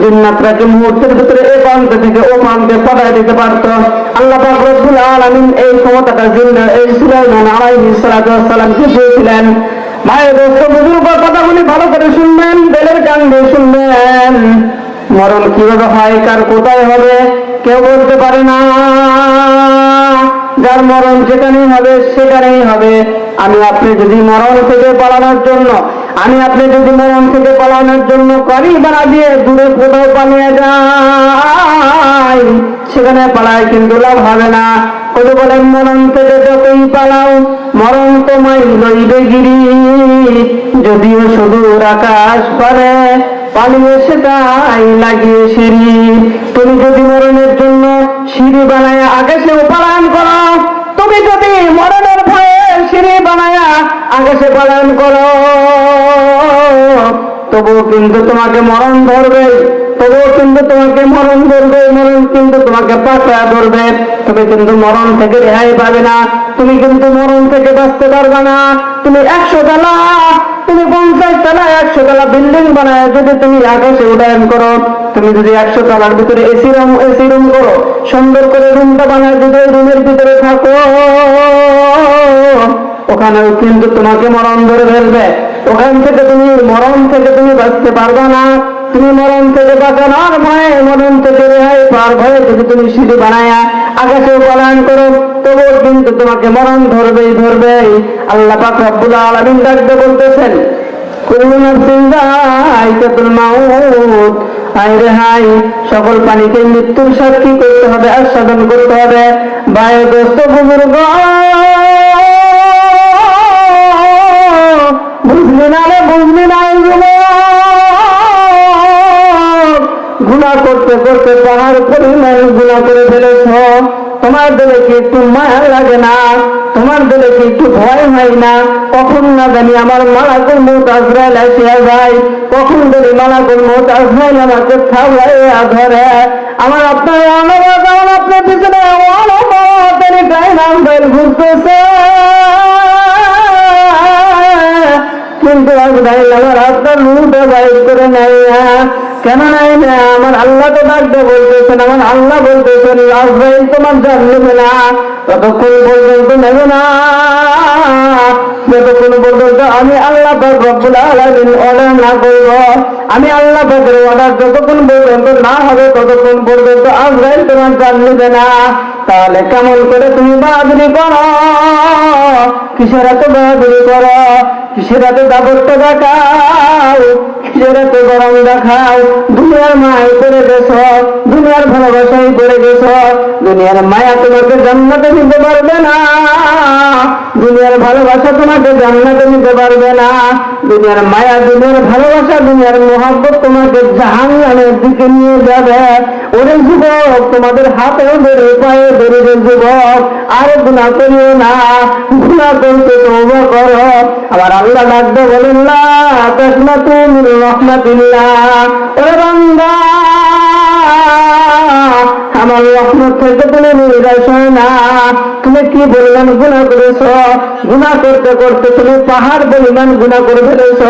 জিন্নাতরাকে মুহূর্তের ভিতরে এ প্রান্ত থেকে ও প্রান্তে পাঠায় দিতে পারত। আল্লাহ পাক রব্বুল আলামিন এই ক্ষমতাটা জিন্না এই সুলাইমান আলাইহিস সালাতু ওয়াসসালামকে দিয়েছিলেন? মায়ের দোস্ত, বুজুর্গ কথাগুলি ভালো করে শুনবেন, বেলের কান দিয়ে শুনবেন। মরণ কীভাবে হয়, কার কোথায় হবে, কেউ বলতে পারে না। যার মরণ যেখানেই হবে, সেখানেই হবে। আমি আপনি যদি মরণ থেকে পালানোর জন্য আমি আপনি যদি মরণ থেকে পালানোর জন্য করি বানা দিয়ে দূরে কোথাও পালিয়ে যাই, সেখানে পালায় কিন্তু লাভ হবে না। কত বলেন, মরণ থেকে যতই পালাও, মরণ তোমায় লইবে গিরি। যদিও সুদূর আকাশ পারে, পালিয়ে সেটাই লাগিয়ে সিঁড়ি। তুমি যদি মরণের জন্য সিঁড়ি বানায় আকাশে পালায়ন করো, তুমি যদি মরণের ভয়ে সিঁড়ি বানায় আকাশে পালন করো তবুও কিন্তু তোমাকে মরণ ধরবে, তবুও কিন্তু তোমাকে মরণ ধরবে, মরণ কিন্তু তোমাকে পাকড়া ধরবে। তুমি কিন্তু মরণ থেকে রেহাই পাবে না, তুমি কিন্তু মরণ থেকে বাঁচতে পারবে না। তুমি একশো তালা, তুমি পঞ্চাশ তালা, একশো তালা বিল্ডিং বানায় যদি তুমি আকাশে উড্ডয়ন করো, তুমি যদি একশো তালার ভিতরে এসি রুম এসি রুম করো, সুন্দর করে রুমটা বানায় যদি রুমের ভিতরে থাকো, ওখানেও কিন্তু তোমাকে মরণ ধরে ফেলবে। ওখান থেকে তুমি মরণ থেকে তুমি বাঁচতে পারবে না। তুমি মরণ থেকে বাঁচানোর ভয়ে মরণ থেকে রেহাই পার ভয়ে যদি তুমি সিঁড়ি বানায়া আকাশে পলায়ন করো তবু কিন্তু তোমাকে মরণ ধরবেই ধরবেই। আল্লাহ পাক রব্বুল আলামিন ডাকতে বলতেছেন কুল্লু নাফসিন মাউত। হায় রে হাই, সকল প্রাণীকে মৃত্যুর সাক্ষী করতে হবে আস্বাদন করতে হবে। বায়ু দোস্ত বুজুর্গ! বুঝলি না বুঝলি না গুণা করতে করতে পাহাড় পরিমাণ গুণা করে ফেলেছ। তোমার দিলে কি একটু মায়া লাগে না? তোমার দিলে কি একটু ভয় হয় না? কখন না জানি আমার মালাকুল মৌত আজরাইল আসিয়া যায় কখন জানি মালাকুল মৌত আজরাইল আমাকে খাওয়াইয়া ধরে। আমার আপনার অনবত আমার আপনার পিছনে আমদার ঘুরতেছে বাইর করে কেন না? আমার আল্লাহ তো ডাকতে বলতেছেন, আমার আল্লাহ বলতেছেন তোমার না। ততক্ষণ পর্যন্ত নেবে না। যতক্ষণ পর্যন্ত আমি আল্লাহ রব্বুল আলামিন অর্ডার না করব, আমি আল্লাহ পাকের অর্ডার যতক্ষণ পর্যন্ত না হবে, ততক্ষণ পর্যন্ত আজরাইল তোমার জান নেবে না। তাহলে কেমন করে তুমি বাহাদুরি করো? কিসের এত বাহাদুরি করো? কিসের এত দাবরটা দেখাও? কিসের এত গরম দেখাও? দুনিয়ার মায় করে গেছ, দুনিয়ার ভালোবাসাই করে গেছ, দুনিয়ার মায়া তোমাকে জন্মতে দিতে পারবে না। দুনিয়ার ভালোবাসা তোমাকে জান্নাতে নিতে পারবে না। দুনিয়ার মায়া, দুনিয়ার ভালোবাসা, দুনিয়ার মোহাব্বত তোমাকে জাহাঙ্গানের দিকে নিয়ে যাবে। ওরে যুবক, তোমাদের হাতে ধরে পায়ে ধরে যে যুবক। আর গুণা করিও না গুণা করতে তৌবা করো। আবার আল্লাহ ডাকতে বলেন না তুমি রহমাতিল্লাহ। ওরে বান্দা! আমার রহমত থেকে তুমি নিরাশ হয় না তুমি কি বললেন গুণা করেছ? গুণা করতে করতে তুমি পাহাড় পরিমাণ গুণা করে ফেলেছ।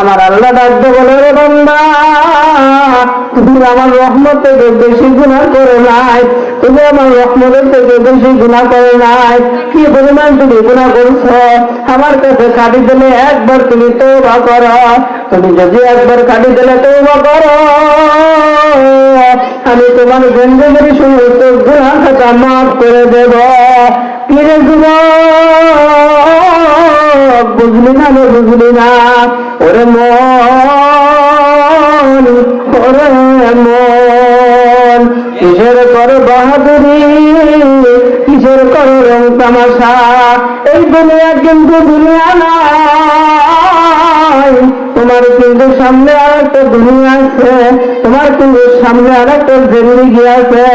আমার আল্লাহ ডাকতে বলে, রে বান্দা, তুমি আমার রহমত থেকে বেশি গুণা করে নাই। তুমি আমার রহমতের থেকে বেশি গুণা করে নাই। কি পরিমাণ তুমি গুণা করছ? আমার কাছে কাটি দিলে একবার তুমি তৌবা করো। তুমি যদি একবার কাটি দিলে তৌবা করো। আমি তোমার জিন্দগির সমস্ত গুণা খাতা মাফ করে দেব। কিরে যুবক, বুঝলি না রে, বুঝলি না? ওরে মন ওরে মন। কিসের কর বাহাদুরি, কিসের কর রং তামাশা? এই দুনিয়া কিন্তু দুনিয়া না। তোমার কিন্তু সামনে আর একটা দুনিয়া আছে, তোমার কিন্তু সামনে আর একটা জিন্দগি আছে।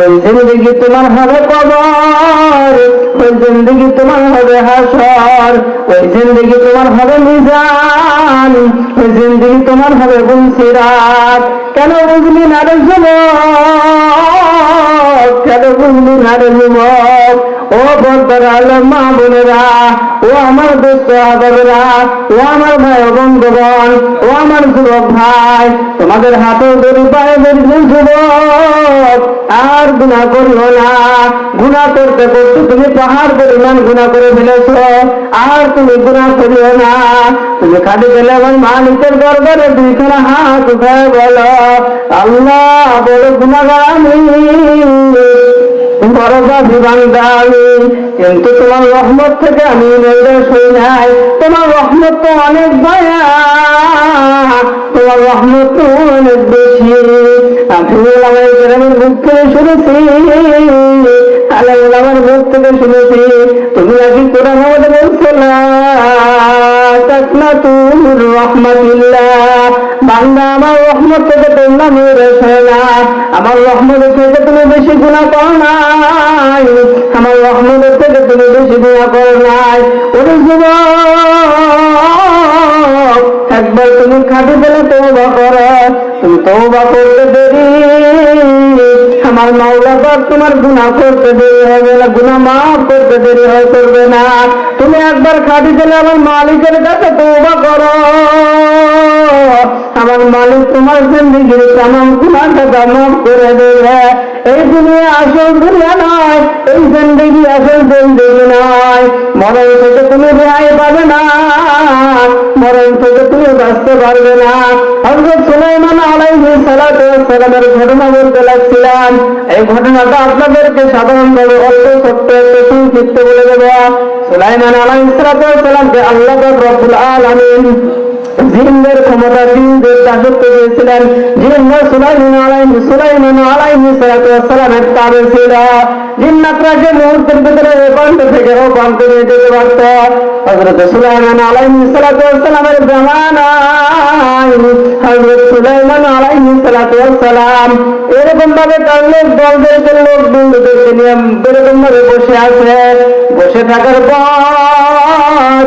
ওই জিন্দগি তোমার হবে কবর, ওই জিন্দগি তোমার হবে হাসর, ওই জিন্দগি তোমার হবে মিজান, ওই জিন্দগি তোমার হবে গুনসিরাত কেন বুঝলি না রে কেন বুঝলি না রে যুবক ও বর্দার আলম মা বোনেরা, ও আমার দোস্ত আদরেরা ও আমার ভাই ও বন্ধুগণ, ও আমার যুবক ভাই, তোমাদের হাতে দড়ি পায়ে দড়ি যুবক, আর গুণা করিও না। গুণা করতে করতে তুমি পাহাড় পরিমাণ গুণা করে ফেলেছ, আর তুমি গুণা করিও না। তুমি খালি গেলে আমার মালিকের দরবারে দুইখানা হাত উঠায় বলো, আল্লাহ বড় গুণাগার আমি। বড় বান্দা আমি কিন্তু তোমার রহমত থেকে আমি নৈরাশ নাই। তোমার রহমত তো অনেক দয়া। তোমার রহমত তো অনেক বেশি। আমি আমার মুখ থেকে শুনেছি। আমার মুখ থেকে শুনেছি। তুমি নাকি কোরআন আমাদের বলছো না তাকনা রহমাতিল্লাহ। বান্দা, আমার রহমত থেকে তোমরা নৈরাশ হয় না আমার রহমতের থেকে তুমি বেশি গুণা করো নাই। আমার রহমতের থেকে তুমি বেশি গুণা করো নাই। ওরে যুবক, একবার তুমি খাটি পেলে তৌবা করো। তুমি তৌবা করতে দেরি। আমার মাওলা পাক তোমার গুনাহ করতে দেরি হবে না, গুনাহ মাফ করতে দেরি হয়, করবে না। তুমি একবার খাটি দিলে আমার মালিকের কাছে তৌবা করো। আমার মালিক তোমার জিন্দিগির তামাম গুনাহটা মাফ করে দেবে। এই দুনিয়া আসল দুনিয়া নয়, এই জিন্দিগি আসল জিন্দিগি নয়। মরণ থেকে তুমি রেহাই পাবে না, মরণ থেকে তুমি বাঁচতে পারবে না। হজরত সুলাইমান আলাইহি সালাতু সালামের ঘটনা বলতে লাগছিলাম। এই ঘটনাটা আপনাদেরকে সাধারণভাবে অল্প ছোট্ট একটু সংক্ষিপ্ত বলে দেবো। সুলাইমান আলাইহি সালাতু সালামকে আল্লাহ রব্বুল আলামিন জিনদের ক্ষমতা জিনদের দাসত্ব দিয়েছিলেন। জিন্না সুলাইমান আলাইহি সুলাইমান আলাইহি সালামের তাবে ছিল। জিন্নাতরাকে মুহূর্তের ভিতরে এ প্রান্ত থেকে ও প্রান্তে নিয়ে যেতে পারত। হযরত সুলাইমান আলাইহি সালামের জামানায় হযরত সুলাইমান আলাইহি সালাম এরকম ভাবে তার লোক দলদেরকে লোক বন্ধুদেরকে নিয়ে এরকম ভাবে বসে আছে। বসে থাকার পর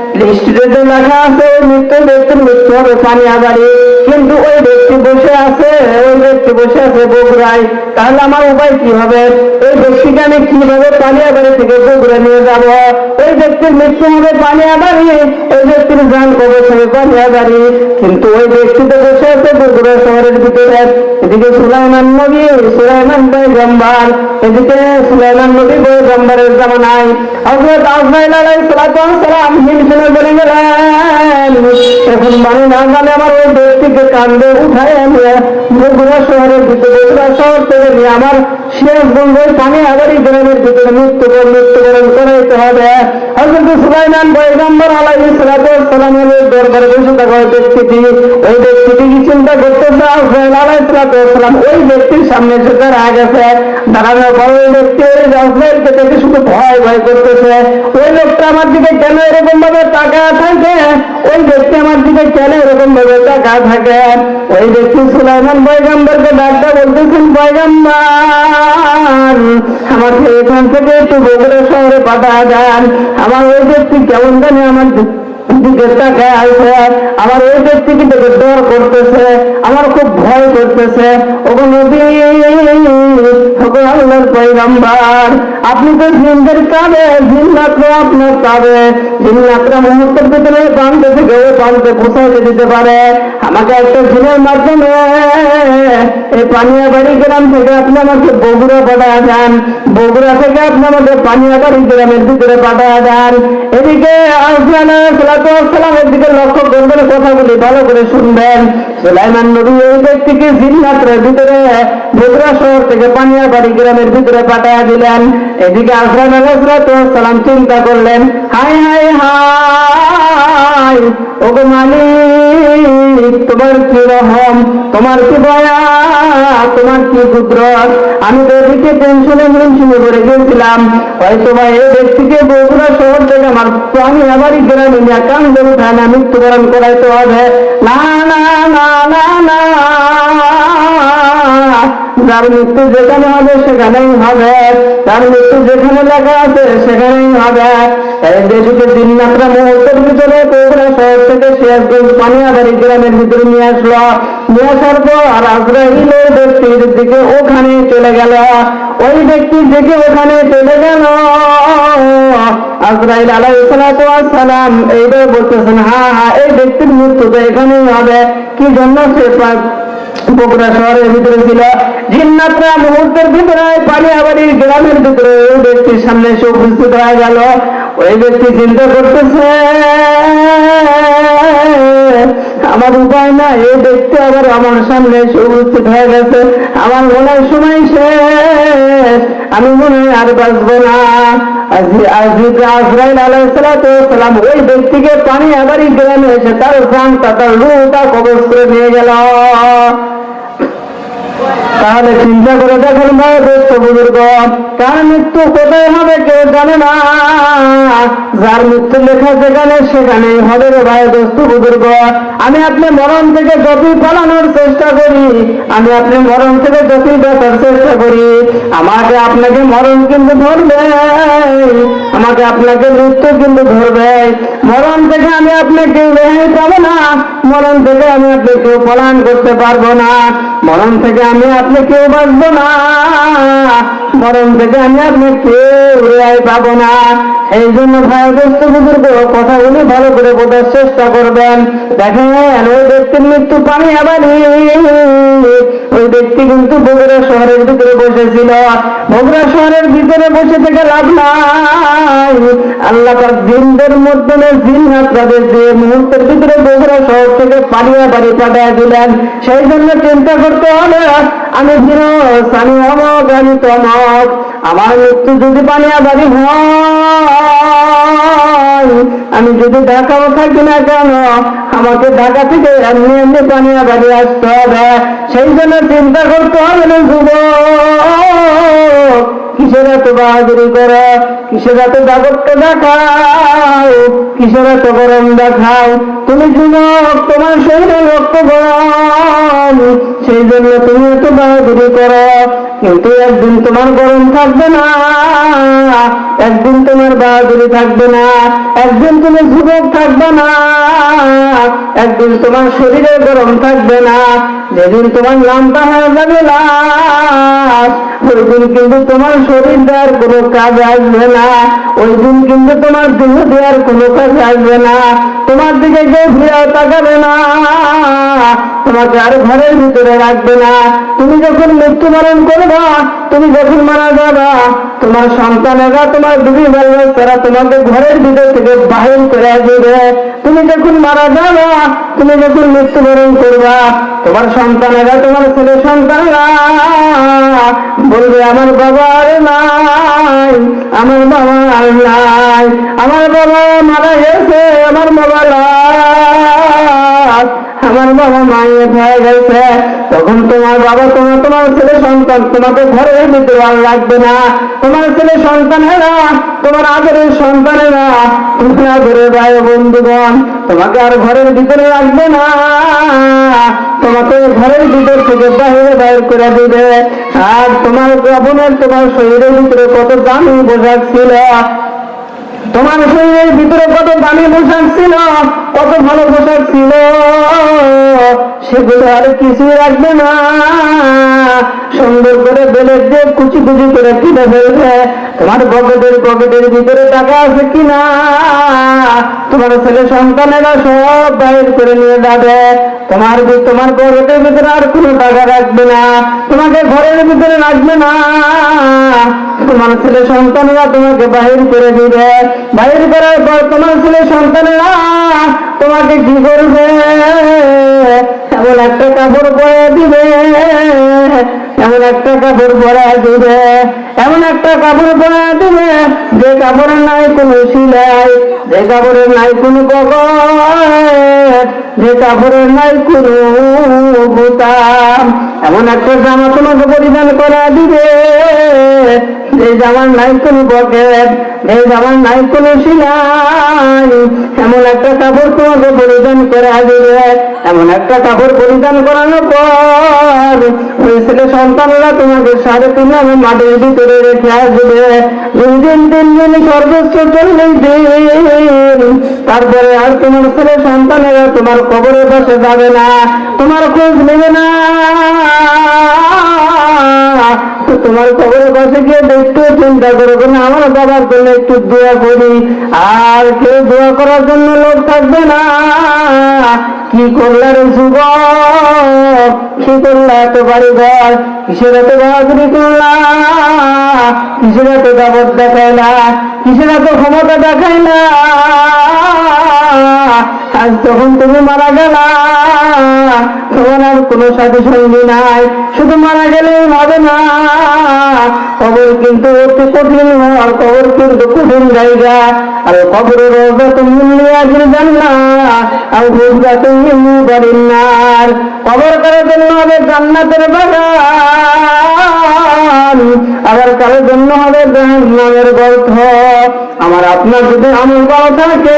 লিস্টিতে লেখা আছে মৃত্যু ব্যক্তির মৃত্যু হবে পানিয়া বাড়ি কিন্তু ওই ব্যক্তি বসে আছে, ওই ব্যক্তি বসে আছে বগুড়ায়। তাহলে আমার উপায় কি হবে? ওই ব্যক্তিকে আমি কীভাবে পানিয়া বাড়ি থেকে বগুড়া নিয়ে যাব? ওই ব্যক্তির মৃত্যু হবে পানিয়া বাড়ি ওই ব্যক্তির যান কবচ হবে পানিয়া বাড়ি কিন্তু ওই ব্যক্তিতে বসে আছে বগুড়া শহরের ভিতরে। এদিকে সুলাইমান নবী, সুলাইমান পয়গম্বর, এদিকে সুলাইমান নবী পয়গম্বরের জামানায় হযরত আজরাইল আলাইহিস সালাম হিমশিমে বলে গেলেন, এখন মানে না জানে আমার ওই ব্যক্তিকে কান্দে উঠায় নিয়ে বগুড়া শহরের ভিতরে, বগুড়া শহর থেকে নিয়ে আমার শেষ বন্ধুর পানি আবারই গ্রামের ভিতরে মৃত্যুবরণ মৃত্যুবরণ করাইতে হবে। হযরত সুলাইমান পয়গম্বর আলাইহিস সালামের দরবারে বসে থাকা ওই ব্যক্তিটি ওই ব্যক্তিটি কি চিন্তা করতেছে? আজরাইল আলাইহিস সালাতু সালাম ওই ব্যক্তির সামনে এসে দাঁড়া গেছে দাঁড়ানোর পর ওই ব্যক্তি, ওই আজরাইলকে দেখে শুধু ভয় ভয় করতেছে। ওই লোকটা আমার দিকে কেন এরকম ভাবে টাকা থাকে? ওই ব্যক্তি আমার দিকে কেন এরকম ভাবে টাকা থাকে? ওই ব্যক্তি সুলাইমান পয়গম্বরকে ডাক্তার বলতেছেন, পয়গম্বর, আমাকে এখান থেকে একটু বগুড়া শহরে পাঠা যান আমার ওই ব্যক্তি কেমন জানে আমার আমার ওই ব্যক্তিকে দেখে ডর করতেছে, আমার খুব ভয় করতেছে। ওগো নবী আপনি তো জিনদের কাবে জিন্নাতরা আপনার কাবে জিন্নাতরা মুহূর্তের ভিতরে প্রান্ত থেকে ওই প্রান্তে পৌঁছাইতে দিতে পারে। আমাকে একটা জিনের মাধ্যমে এই পানিয়া বাড়ি গ্রাম থেকে আপনি আমাকে বগুড়া পাঠায় যান বগুড়া থেকে আপনি আমাকে পানিয়া বাড়ি গ্রামের ভিতরে পাঠায় যান এদিকে আসলাম সালামের দিকে লক্ষ্য করবেন কথাগুলি ভালো করে শুনবেন। সুলাইমান নবী এই ব্যক্তিকে জিন্নাতের ভিতরে বগুড়া শহর থেকে পানিয়াবাড়ি গ্রামের ভিতরে পাঠাইয়া দিলেন। এদিকে আজরাইল সালাম চিন্তা করলেন হাই হাই হাই তোমার কি রহম? তোমার কি দয়া? তোমার কি কুদরত? আমি তো এদিকে টেনশনে টেনশনে করে হয়তো বা এই ব্যক্তিকে বগুড়া শহর থেকে আমার আমি আবারই গ্রামে উঠায় মৃত্যুবরণ করাইতে হবে। না না না না না, যার মৃত্যু যেখানে হবে, সেখানেই হবে। তার মৃত্যু যেখানে লেখা আছে, সেখানেই হবে। এই দেশকে দিন মাত্রা মুহূর্তের ভিতরে থেকে গ্রামের ভিতরে নিয়ে আসলো। নিয়ে আসার পর ওই ব্যক্তির দিকে ওখানে চলে গেল। ওই ব্যক্তির দিকে ওখানে চলে গেল। আজরাইল বলতেছেন এই ব্যক্তির মৃত্যু তো হবে। কি জন্য সে শহরের ভিতরে ছিল? মুহূর্তের ভিতরে পানিয়াবাড়ির গ্রামের ভিতরে ওই ব্যক্তির সামনে এসে উপস্থিত হয়ে গেল। ওই ব্যক্তি চিন্তা করতেছে, আমার উপায় না এই ব্যক্তি আবার আমার সামনে এসে হয়ে গেছে। আমার মনে হয় সময় শেষ। আমি মনে আর বাঁচবো না। আলাইসালাম ওই ব্যক্তিকে পানি আবারই গ্রামে এসে তার প্রাণটা তার রুটা কবজ করে নিয়ে গেল। তাহলে চিন্তা করে দেখেন ভাই দোস্ত বুজুর্গ, কার মৃত্যু কোথায় হবে কেউ জানে না। যার মৃত্যু লেখা যেখানে, সেখানেই হবে রে ভাই দোস্ত বুজুর্গ। আমি আপনি মরণ থেকে যতই পালানোর চেষ্টা করি। আমি আপনি মরণ থেকে যতই বাঁচার চেষ্টা করি। আমাকে আপনাকে মরণ কিন্তু ধরবে, আমাকে আপনাকে মৃত্যু কিন্তু ধরবে। মরণ থেকে আমি আপনাকে রেহাই পাবো না। মরণ থেকে আমি আপনি কেউ পলায়ন করতে পারব না। মরণ থেকে আমি আপনাকে বাঁচব না। মরণ থেকে আমি আপনি কেউ রেহাই পাবো না। এই জন্য ভাই দোস্ত বুজুর্গ কথাগুলি ভালো করে বোঝার চেষ্টা করবেন। দেখেন, ওই ব্যক্তির মৃত্যু পানি আবার ওই ব্যক্তি কিন্তু বগুড়া শহরের ভিতরে বসেছিল। বগুড়া শহরের ভিতরে বসে থেকে লাভ নাই। আল্লাহ তার জিনদের মাধ্যমে জিন আপনাদের যে মুহূর্তের ভিতরে বগুড়া শহর থেকে পানিয়া বাড়ি পাঠিয়ে দিলেন, সেই জন্য চিন্তা করতে হবে। আমি স্বামী হব গানি তমক আমার মৃত্যু যদি পানিয়া বাড়ি হয়, আমি যদি ঢাকাও থাকি না কেন, আমাকে ঢাকা থেকে এমনি এমনি পানিয়া বাড়ি আসতে হবে। সেই জন্য চিন্তা করতে হবে না, যুবক। কিসের এত বাহাদুরি করো? কিসের এত দাগত্ব দেখাও? কিসের এত গরম দেখাও? তুমি যুবক, তোমার শরীরে রক্ত গরম সেই জন্য তুমি এত বাহাদুরি করো। কিন্তু একদিন তোমার গরম থাকবে না, একদিন তোমার বাহাদুরি থাকবে না, একদিন তুমি যুবক থাকবে না, একদিন তোমার শরীরে গরম থাকবে না। যেদিন তোমার নামটা হয়ে যাবে লাশ, ওই দিন কিন্তু তোমার শরীর কোনো কাজ আসবে না। ওই দিন কিন্তু তোমার দেহ দেওয়ার কোনো কাজ আসবে না। তোমার দিকে কেউ ফিরেও তাকাবে না। তোমাকে আর ঘরের ভিতরে রাখবে না। তুমি যখন মৃত্যুবরণ করবা তুমি যখন মারা যাবা, তোমার সন্তানেরা তোমার দিদি ভাই তারা তোমাকে ঘরের ভিতর থেকে বাহির করে দেবে। তুমি যখন মারা যাবা, তুমি যখন মৃত্যুবরণ করবা, তোমার সন্তানেরা তোমার ছেলে সন্তানেরা বলবে, আমার বাবা আর নাই, আমার বাবা আর নাই, আমার বাবা মারা গেছে, আমার বাবা লাশ আমার বাবা মায়ের হয়ে গেছে তখন তোমার বাবা তোমার তোমার ছেলে সন্তান, তোমাকে ঘরের ভিতরে আর রাখবে না। তোমার ছেলে সন্তান সন্তানেরা তোমার আদরের সন্তানেরা তোমার আদরের ভাই বন্ধুগণ, তোমাকে আর ঘরের ভিতরে রাখবে না। তোমাকে ঘরের ভিতর থেকে বাইরে বাইর করে দিবে। আর তোমার বোনের তোমার শরীরের ভিতরে কত দামি পোশাক ছিল তোমার শরীরের ভিতরে কত দামি পোশাক ছিল, কত ভালো পোশাক ছিল, সেগুলো আর কিছুই রাখবে না। সুন্দর করে বেলের দিয়ে কুচি কুচি করে কিনে ফেলবে। তোমার পকেটের পকেটের ভিতরে টাকা আছে কিনা? তোমার ছেলে সন্তানেরা সব বাইর করে নিয়ে যাবে। তোমার তোমার পকেটের ভিতরে আর কোনো টাকা রাখবে না। তোমাকে ঘরের ভিতরে রাখবে না। তোমার ছেলে সন্তানেরা তোমাকে বাহির করে দিবে। বাহির করার পর তোমার ছেলে সন্তানেরা তোমাকে কি করবে? এমন একটা কাপড় পরে দিবে। এমন একটা কাপড় পরে দিবে। এমন একটা কাপড় পরে দিবে যে কাপড়ের নাই কোনো সিলাই, যে কাপড়ের নাই কোনো যে কাপড়ের নাই কোনো বোতাম। এমন একটা জামা তোমাকে পরিধান করা দিবে, যে জামার নাই কোনো পকেট যে জামার নাই কোনো সিলাই। এমন একটা কাপড় তোমাকে পরিধান করা দিবে, এমন একটা কাপড় পরিধান করানোর পর ওই ছেলে সন্তানরা তোমাকে সাড়ে তিন মাটির ভিতরে রেখে আসবে দুই দিন দিন দিন তারপরে আর তোমার ছেলে সন্তানেরা তোমার কবরে বসে যাবে না, তোমার খোঁজ নেবে না। তোমার কবরে বসে গিয়ে দেখতে চিন্তা করবে না আমার বাবার জন্য একটু দোয়া করি। আর কেউ দোয়া করার জন্য লোক থাকবে না। কি করলে রে যুবক? কি করলে এত বাড়ি ঘর কিসের এত বাহাদুরি করলা? কিসের এত দাবত দেখাইলা কিসের এত ক্ষমতা দেখাইলা আজ তখন তুমি মারা গেলা। তোমার আর কোনো সাথে সঙ্গী নাই, শুধু মারা গেলেই হবে না। কবর কিন্তু অতি কঠিন, আর কবর কিন্তু কঠিন জায়গা। আর কবরের রোজা তুমি আজকে জান না আর রোজা তুমি বাড়ির নার। কবর করার জন্য হবে জান্নাতের বাগান, আবার কারোর জন্য হবে নামের গর্থ আমার আপনার যদি আমল বড় থাকে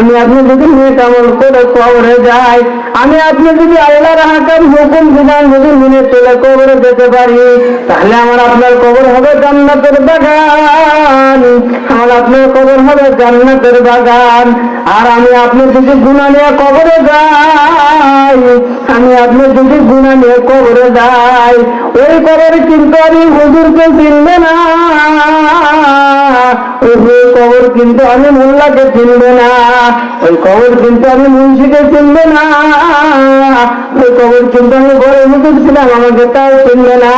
আমি আপনি যদি নেক আমল করে কবরে যাই? আমি আপনি যদি আল্লাহর হাকাম হুকুম, বিধান যদি মেনে চলে কবরে যেতে পারি, তাহলে আমার আপনার কবর হবে জান্নাতের বাগান। আমার আপনার কবর হবে জান্নাতের বাগান। আর আমি আপনি যদি গুণা নিয়ে কবরে যাই, আমি আপনি যদি গুণা নিয়ে কবরে যাই, ওই কবর কিন্তু আমি হুজুরকে চিনবে না। ওই কবর কিন্তু আমি মোল্লাকে চিনবে না, ওই কবর কিন্তু আমি মুন্সিকে চিনবে না, ওই কবর কিন্তু আমি বড় হুজুর আমাকে তাও চিনবে না।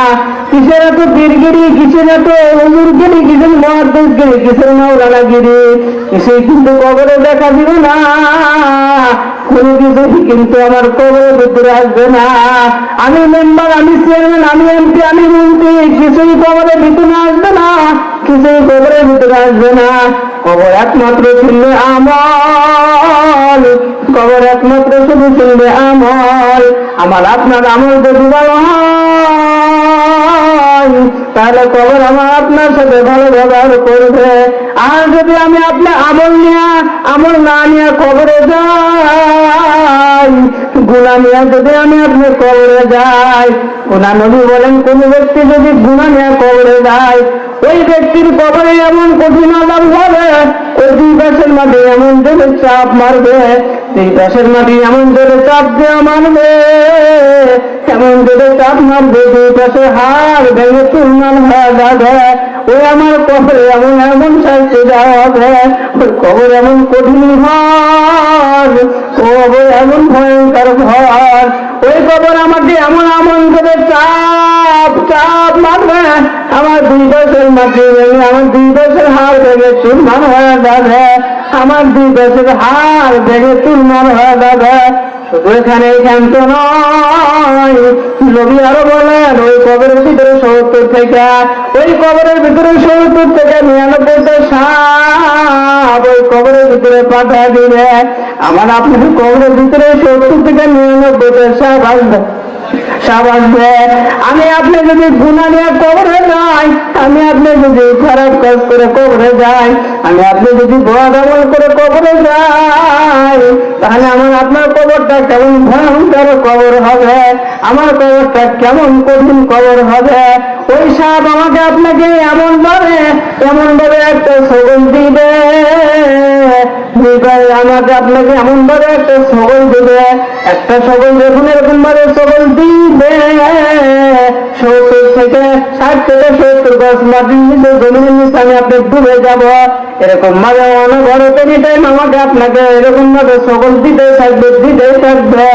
কিসের এত পীরগিরি কিসের এত হুজুরগিরি, কিসের মহাদেশগিরি কিসের মাওলানাগিরি? কিছুই কিন্তু কবরে দেখা দিবে না, কোনো কিছুই কিন্তু আমার কবরের ভিতরে আসবে না। আমি মেম্বার আমি চেয়ারম্যান আমি এমপি আমি মন্ত্রী, কিছুই কবরের ভিতরে আসবে না। কিছুই কবরের ভিতরে আসবে না। কবর একমাত্র শুনবে আমল। কবর একমাত্র শুধু শুনবে আমল। আমার আপনার আমল যদি ভালো তাহলে কবর আমার আপনার সাথে ভালো ব্যবহার করবে। আর যদি আমি আপনার আমল নিয়ে, আমল না নিয়ে কবরে যাই গুণা নিয়ে যদি আমি আপনার কবরে যাই, গুণা নবী বলেন, কোন ব্যক্তি যদি গুণা কবরে যায়, ওই ব্যক্তির কবরে এমন কঠিন আদাম হবে, ওই দুই পাশের মাটি এমন জোরে চাপ মারবে, দুই পাশের মাটি এমন জোরে চাপ দেওয়া মারবে, এমন জোরে চাপ মারবে, দুই পাশে হাড় ভেঙে চুরমান হয়ে যাবে। ওই আমার কবরে এমন এমন শাস্তি দেওয়া ওই কবর এমন কঠিন ঘর, কবর এমন ভয়ঙ্কর ঘর। ওই কবর আমাকে এমন এমন করে চাপ চাপ মারবে। আমার দুই বছর মাটি ভেঙে, আমার দুই বছর হাড় ভেঙে চুরমান হয়ে যাবে। আমার দুই বছর হাড় ভেঙে চুরমান হয়ে যাবে। শুধু এখানে ক্ষান্ত নয়, নবী আরও বলেন, ওই কবরের ভিতরে সত্তর থেকে, ওই কবরের ভিতরে সত্তর থেকে নিরানব্বইটা সাপ ওই কবরের ভিতরে পাঠা দিবে। আমার আপনার কবরের ভিতরে সত্তর থেকে নিরানব্বইটা সাপ আসবে। সাপ দেন। আমি আপনি যদি গুণা নিয়ে কবরে যাই, আমি আপনি যদি খারাপ কাজ করে কবরে যাই, আমি আপনি যদি বড় আমল করে কবরে যাই, তাহলে আমার আপনার কবরটা কেমন ভয়ঙ্কর কবর হবে? আমার কবরটা কেমন কঠিন কবর হবে? ওই সাপ আমাকে আপনাকে এমন ভাবে এমন ভাবে একটা সগল দিবে। আমাকে আপনাকে এমন ভাবে একটা সগল দিবে, একটা সগল যখন এরকম ভাবে সগল দিবে, সত্তর থেকে ষাট থেকে সত্তর গাছ মাটির নিচে জমিনের নিচে আমি আপনি ডুবে যাব। এরকম ভাবে অনবরত টাইম আমাকে আপনাকে এরকম ভাবে সকল দিতে থাকবে দিতে থাকবে।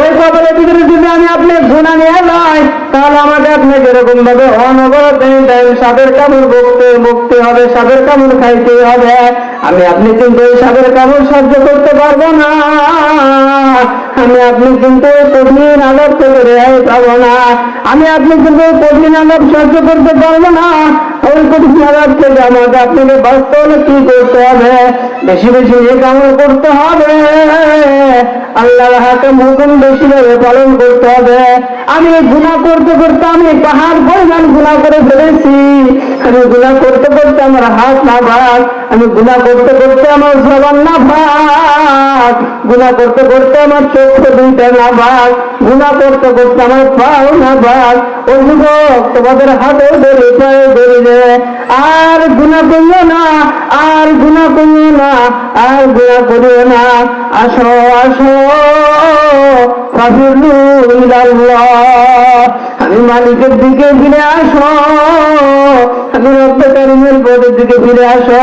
ওই কবলের ভিতরে যদি আমি আপনি গুণা নিয়ে নয় তাহলে আমাকে আপনাকে এরকম ভাবে অনবরত টাইম সাপের কামড় বকতে বকতে হবে, সাপের কামড় খাইতে হবে। আমি আপনি কিন্তু ওই সাপের কামড় সহ্য করতে পারব না। আমি আপনি কিন্তু কঠিন আলাপ থেকে রেহাই পাবো না। আমি আপনি কিন্তু কঠিন আলাপ সহ্য করতে পারব না। কঠিন আলাপ থেকে আমাকে? আপনাকে বাঁচতে হলে কি করতে হবে? বেশি বেশি যে কামড় করতে হবে। আল্লাহর হাতে হুকুম বেশি ভাবে পালন করতে হবে। আমি গুণা করতে করতে আমি পাহাড় পরিমাণ গুণা করে ফেলেছি। আমি গুণা করতে করতে আমার হাত না ভাগ। আমি গুণা করতে করতে আমার জবান না ভাগ। গুণা করতে করতে আমার চোখ দুইটা না ভাগ। গুণা করতে করতে আমার পাও না ভাগ। যুবক তোমাদের হাতেও ধরে পায়ে আর গুণা করিও না, আর গুণা করিও না, আর গুণা করিও না। আসো আসো আমি মালিকের দিকে ফিরে আসো, আমি কারিমের পদের দিকে ফিরে আসো।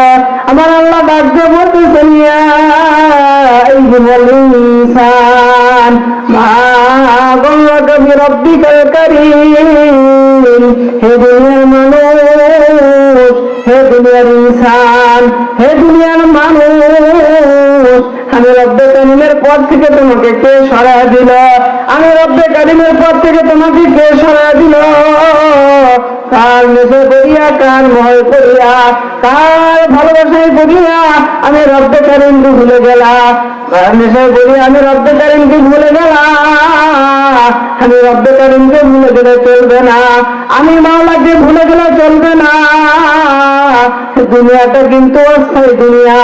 আমার আল্লাহ ডাকতে বলতে চলিয়া এই ইনসান, মা গঙ্গা কবি রব্বিকাল কারিম, হে দুনিয়ার হে দুনিয়ার ইনসান, হে দুনিয়ার মানুষ, আমি রব্বে কারিমের পর থেকে তোমাকে কে সরা দিল? আমি রব্বে কারিমের পর থেকে তোমাকে কে সরা দিল? কার নেশে করিয়া, কার ভয় করিয়া, কার ভালোবাসায় করিয়া আমি রব্বে কারিমকে ভুলে গেলাম? কার নেশায় করিয়া আমি রব্বে কারিমকে ভুলে গেলাম? আমি রব্বে কারিমকে ভুলে গেলে চলবে না। আমি মাওলাকে ভুলে গেলে চলবে দুনিয়াটা কিন্তু অস্থায়ী দুনিয়া,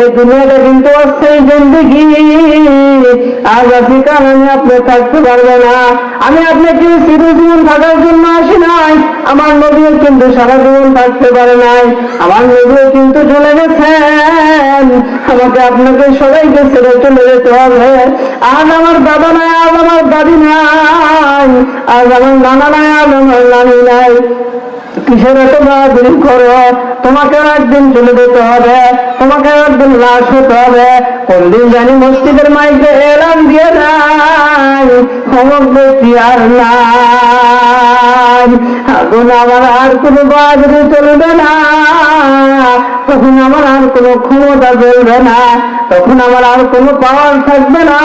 এই দুনিয়াটা কিন্তু অস্থায়ী জিন্দগি। আজ আছি কাল আমি আপনি থাকতে পারবে না? আমি আপনাকে চিরজীবন থাকার জন্য আসি নাই। আমার নবীও কিন্তু সারা জীবন থাকতে পারে নাই। আমার নবীও কিন্তু চলে গেছেন। আমাকে আপনাকে সবাইকে ছেড়ে চলে যেতে হবে। আজ আমার বাবা নাই, আজ আমার দাদি নাই, আজ আমার নানা নাই, আজ আমার নানি নাই। কিসের এত বাহাদুরি করো? তোমাকে একদিন চলে যেতে হবে, তোমাকে একদিন লাশ হতে হবে। কোন দিন জানি মসজিদের মাইকে এলান দিয়ে নাই ব্যক্তি আর নাই। এখন আমার আর কোনো বাহাদুরি চলবে না, তখন আমার আর কোনো ক্ষমতা চলবে না, তখন আমার আর কোনো পাওয়ার থাকবে না।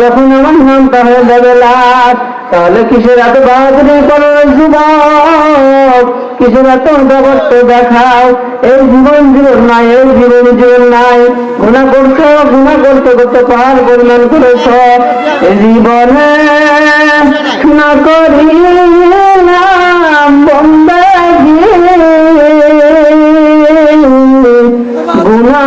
যখন আমার নামটা হয়ে যাবে লাশ তাহলে কিসের এত বাহাদুরি করো যুবক? কিসের এত জগৎ দেখাও? এই জীবন জীবন নাই, এই জীবন জীবন নাই। গুণা করছ, গুণা করতে করতে পাহাড় পরিমাণ করেছ জীবনে না করিলাম বন্দাগি গুণা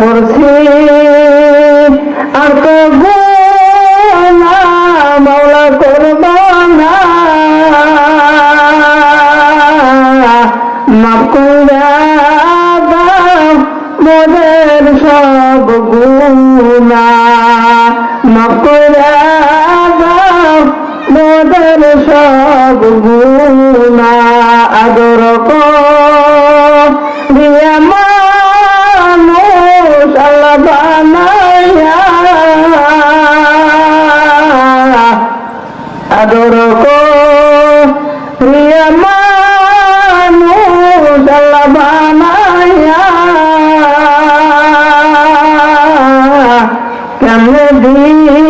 করছি। আর তো কেমনে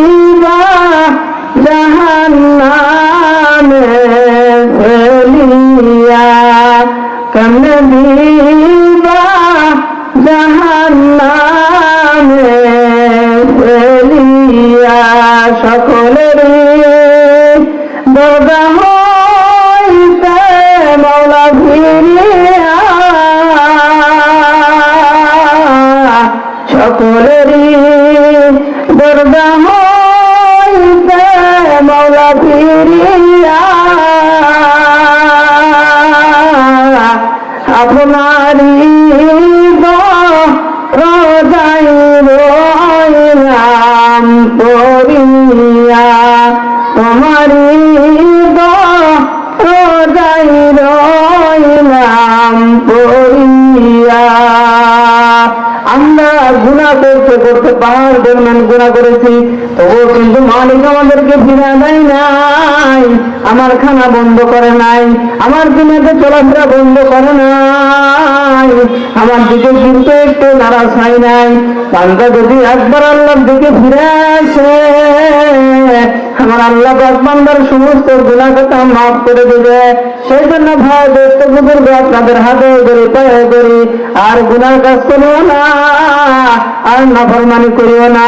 আমারে আমরা গুণা করতে করতে পাহাড় পরিমাণ গুণা করেছি, তবুও কিন্তু মালিক আমাদেরকে ফিরা দেয় নাই, আমার খানা বন্ধ করে নাই, আমার দিনেতে চলাফেরা বন্ধ করে নাই, আমার দিকে কিন্তু একটু নারাজ হয় নাই। বান্দা যদি একবার আল্লাহর দিকে ফিরে আসে, আমার আল্লাহ বান্দার সমস্ত গুণা কথা মাফ করে দেবে। সেই জন্য ভাই, দোস্ত, বুজুর্গ, আপনাদের হাতে ধরে পায়ে ধরি আর গুনার কাজ করব না। আর নাফরমানি করিও না।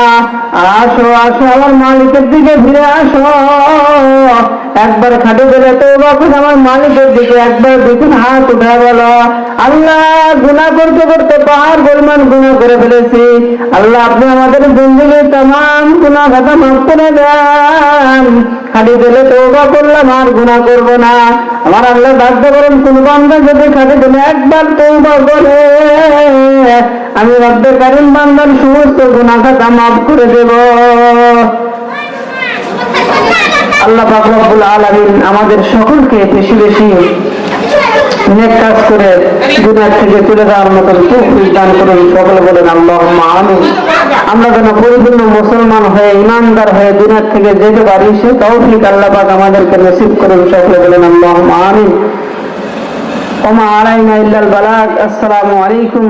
আসো আসো, আমার মালিকের দিকে ফিরে আসো। একবার খাটে দিলে তো বাপুর আমার মালিকের দিকে একবার দেখুন হাত উঠা বলো। আল্লাহ গুণা করতে করতে পাহাড় পরিমাণ গুণা করে ফেলেছি। আল্লাহ, আপনি আমাদের জিন্দগি তাম গুণা খাতা মাফ করে দেন। খালি দিলে তৌবা করলাম, আর গুণা করব না। আমার আল্লাহ বাধ্য করেন কোন বান্দা যদি খালি দিলে একবার তৌবা করে আমি রব্বে কারিম বান্দার সমস্ত গুণা খাতা মাফ করে দেব। আল্লাহ পাক রব্বুল আলামিন আমাদের সকলকে বেশি বেশি নেক কাজ করে দুনিয়ার থেকে চলে যাওয়ার মতন তৌফিক দান করুন, সকলে বলেন আল্লাহ আমিন। আমরা যেন পরিপূর্ণ মুসলমান হয়ে, ইমানদার হয়ে দুনিয়ার থেকে যেতে পারি, সে তৌফিক আল্লাহ পাক আমাদেরকে নসিব করুন, সকলে বলেন আল্লাহ আমিন। ওমা আলাইনা ইল্লাল বালাগ, আসসালামু আলাইকুম।